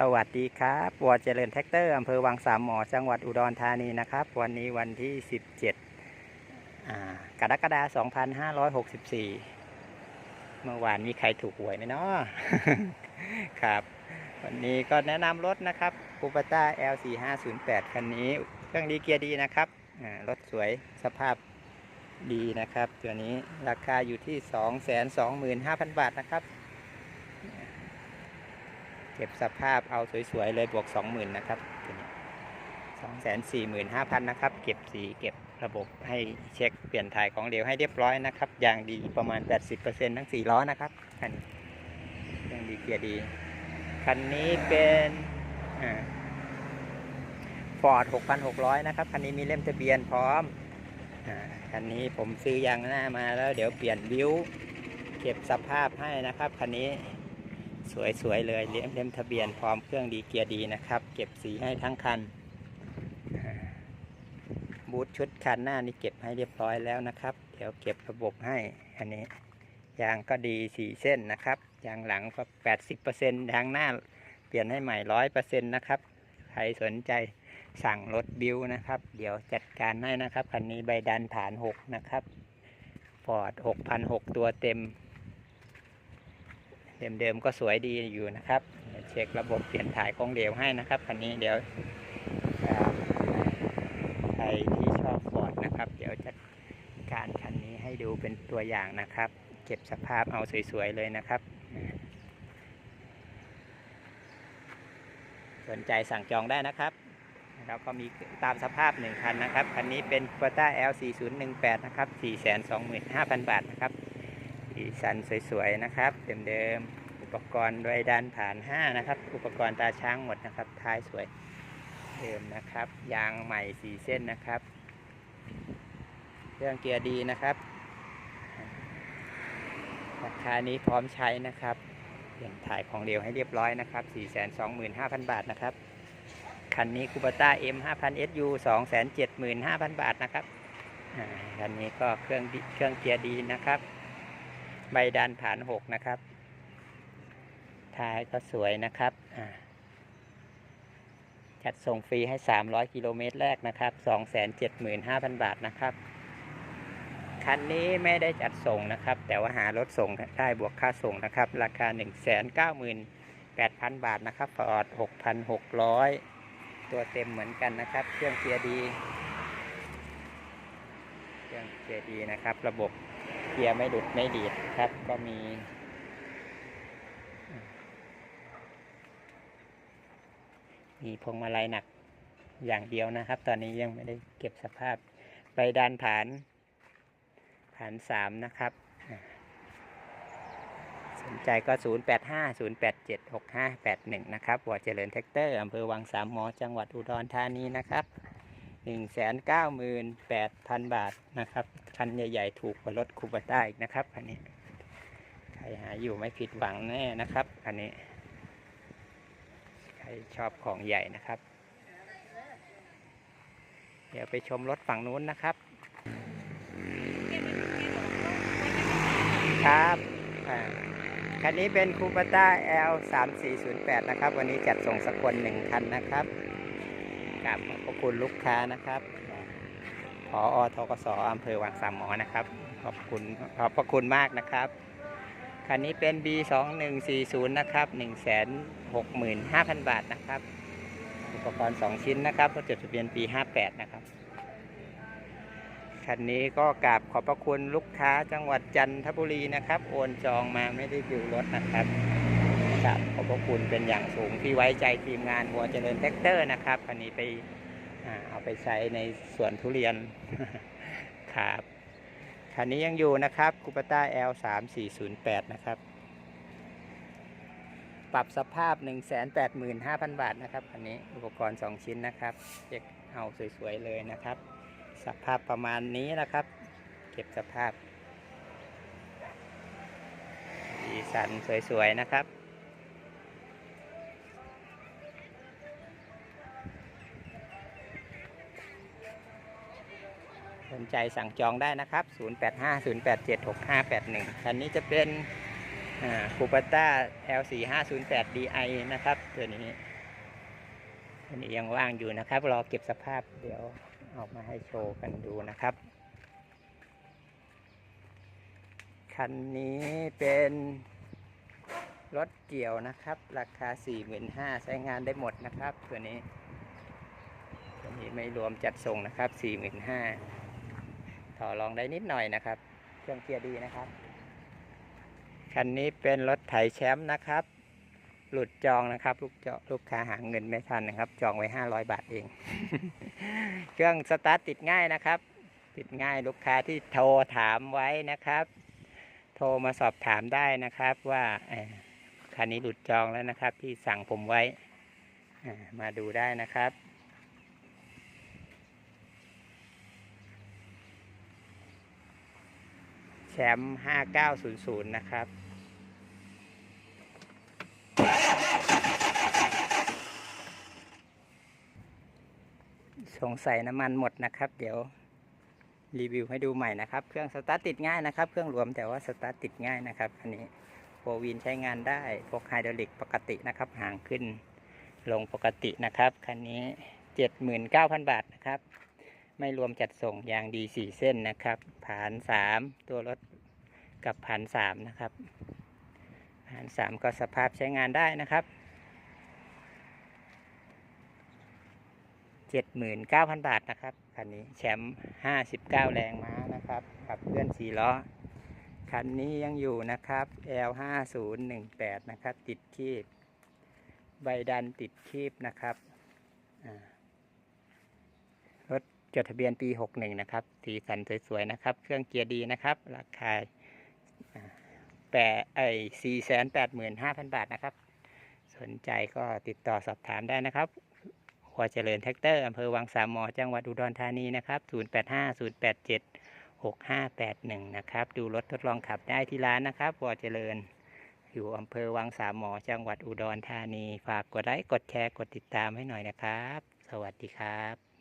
สวัสดีครับวอเจริญแท็กเตอร์อำเภอวังสามหมอ จังหวัดอุดรธานีนะครับ วันนี้วันที่ 17กรกฎาคม2564 เมื่อวานมีใครถูกหวยไหมเนาะครับ วันนี้ก็แนะนำรถนะครับคูปต้า L4508 คันนี้ เครื่องดีเกียร์ดีนะครับ รถสวยสภาพดีนะครับ ตัวนี้ราคาอยู่ที่ 225,000 บาทนะครับ เก็บสภาพเอาสวยๆเลยบวก 20,000นะครับตัวนี้245,000นนะครับ เก็บสีเก็บระบบให้เช็คเปลี่ยนถ่ายของเหลวให้เรียบร้อยนะครับอย่างดีประมาณ 80%ทั้ง 4 ล้อนะครับคันนี้ยังดีเกียร์ดี คันนี้เป็นฟอร์ด6,600 นะครับ คันนี้มีเล่มทะเบียนพร้อมอคันนี้ผมซื้อยางหน้ามาแล้วเดี๋ยวเปลี่ยนวิวเก็บสภาพให้นะครับ คันนี้ สวยๆเลยเล่มเล่มทะเบียนพร้อมเครื่องดีเกียร์ดีนะครับ เก็บสีให้ทั้งคัน บูทชุดคันหน้านี่เก็บให้เรียบร้อยแล้วนะครับ เดี๋ยวเก็บระบบให้อันนี้ยางก็ดีสีเส้นนะครับยางหลังก็80%ยางหน้าเปลี่ยนให้ใหม่ร้อยเปอร์เซ็นต์นะครับ ใครสนใจสั่งรถบิวนะครับ เดี๋ยวจัดการให้นะครับคันนี้ใบดันฐาน6นะครับฟอร์ด6,006ตัวเต็ม เดิมๆก็สวยดีอยู่นะครับ เช็คระบบเปลี่ยนถ่ายของเหลวให้นะครับคันนี้เดี๋ยวใครที่ชอบฟอร์ดนะครับ เดี๋ยวจัดการคันนี้ให้ดูเป็นตัวอย่างนะครับ เก็บสภาพเอาสวยๆเลยนะครับ สนใจสั่งจองได้นะครับแล้วก็มีตามสภาพหนึ่งคันนะครับ คันนี้เป็น q u a t a L4018 นะครับ 425,000 บาทนะครับ สีสันสวยๆนะครับ เดิมๆ อุปกรณ์โดยด้านผ่าน 5 นะครับ อุปกรณ์ตาช้างหมดนะครับ ท้ายสวยเดิมนะครับ ยางใหม่สีเส้นนะครับ เครื่องเกียร์ดีนะครับราคานี้พร้อมใช้นะครับเปลี่ยนถ่ายของเร็วให้เรียบร้อยนะครับ 425,000 บาทนะครับ คันนี้คูปต้า M 5,000 SU 275,000 บาทนะครับคันนี้ก็เครื่องเครื่องเกียร์ดีนะครับ ใบดันฐานหกนะครับ ท้ายก็สวยนะครับจัดส่งฟรีให้ 300 กิโลเมตรแรกนะครับ 275,000 บาทนะครับ คันนี้ไม่ได้จัดส่งนะครับ แต่ว่าหารถส่งได้บวกค่าส่งนะครับ ราคา 198,000 บาทนะครับฟอร์ด6,600 ตัวเต็มเหมือนกันนะครับ เครื่องเกียร์ดี เครื่องเกียร์ดีนะครับ ระบบ เกียร์ไม่หลุดไม่ดีดครับ ก็มี มีพวงมาลัยหนักอย่างเดียวนะครับ ตอนนี้ยังไม่ได้เก็บสภาพไปดันฐานฐานสามนะครับอ่าสนใจก็ 0 8 5 0 8 7 6 5 8 1 นะครับวอเจริญแท็กเตอร์อำเภอวังสามหมอจังหวัดอุดรธานีนะครับ 198,000 บาทนะครับ คันใหญ่ๆ ถูกกว่ารถคูปต้าอีกนะครับคันนี้ ใครหาอยู่ไม่ผิดหวังแน่นะครับคันนี้ ใครชอบของใหญ่นะครับ เดี๋ยวไปชมรถฝั่งนู้นนะครับ ครับคันนี้เป็นคูปต้า L 3 4 0 8นะครับ วันนี้จัดส่งสักลหนึ่งคันนะครับกราบขอบคุณลูกค้านะครับ ออทกสอำเภอวังสามหมอนะครับ ขอบคุณขอบพระคุณมากนะครับ คันนี้เป็น B 2 1 4 0 นะครับ165,000 บาทนะครับ อุปกรณ์ 2 ชิ้นนะครับรถจดทะเบียนปี 58 นะครับ คันนี้ก็กราบขอบพระคุณลูกค้าจังหวัดจันทบุรีนะครับ โอนจองมาไม่ได้ดิวรถนะครับกราบขอบพระคุณเป็นอย่างสูงที่ไว้ใจทีมงานหัวเจริญแท็กเตอร์นะครับ คันนี้ไป เอาไปใช้ในสวนทุเรียนครับคันนี้ยังอยู่นะครับคูปต้า L 3 4 0 8นะครับ ปรับสภาพ 185,000 บาทนะครับคันนี้อุปกรณ์ 2 ชิ้นนะครับเช็คเอาสวยๆเลยนะครับ สภาพประมาณนี้นะครับ เก็บสภาพสีสันสวยๆนะครับ สนใจสั่งจองได้นะครับ 0850876581 คันนี้จะเป็นคูปต้า L4508 DI นะครับ ตัวนี้ตัวนี้ยังว่างอยู่นะครับ รอเก็บสภาพเดี๋ยวออกมาให้โชว์กันดูนะครับ คันนี้เป็นรถเกี่ยวนะครับ ราคา 45,000ใช้งานได้หมดนะครับ ตัวนี้ตัวนี้ไม่รวมจัดส่งนะครับ 45,000 ต่อรองได้นิดหน่อยนะครับ เครื่องเกียร์ดีนะครับ คันนี้เป็นรถไถแชมป์นะครับ หลุดจองนะครับลูกเจาะลูกค้าหาเงินไม่ทันนะครับ จองไว้500บาทเอง เครื่องสตาร์ทติดง่ายนะครับ ติดง่ายลูกค้าที่โทรถามไว้นะครับ โทรมาสอบถามได้นะครับว่าคันนี้หลุดจองแล้วนะครับ ที่สั่งผมไว้มาดูได้นะครับ แชมป์ 5900 นะครับ สงสัยน้ำมันหมดนะครับ เดี๋ยวรีวิวให้ดูใหม่นะครับ เครื่องสตาร์ทติดง่ายนะครับ เครื่องรวมแต่ว่าสตาร์ทติดง่ายนะครับอันนี้โฟวินใช้งานได้ พวกไฮดรอลิกปกตินะครับ ห่างขึ้นลงปกตินะครับ คันนี้ 79,000 บาทนะครับ ไม่รวมจัดส่งยางดี4เส้นนะครับผ่าน3ตัวรถกับผ่าน3นะครับผ่าน3ก็สภาพใช้งานได้นะครับ79,000บาทนะครับคันนี้แชมป์59แรงม้านะครับขับเคลื่อน4ล้อคันนี้ยังอยู่นะครับ L5018 นะครับ ติดคีบใบดันติดคีบนะครับอ่า จดทะเบียนปี 61 นะครับ สีสันสวยๆ นะครับ เครื่องเกียร์ดีนะครับ ราคาอ่าแปดไอ้485,000บาทนะครับ สนใจก็ติดต่อสอบถามได้นะครับหัวเจริญแท็กเตอร์อำเภอวังสามหมอ จังหวัดอุดรธานีนะครับ 085087 6581 นะครับ ดูรถทดลองขับได้ที่ร้านนะครับหัวเจริญ อยู่อำเภอวังสามหมอ จังหวัดอุดรธานี ฝากกดไลค์ กดแชร์ กดติดตามให้หน่อยนะครับ สวัสดีครับ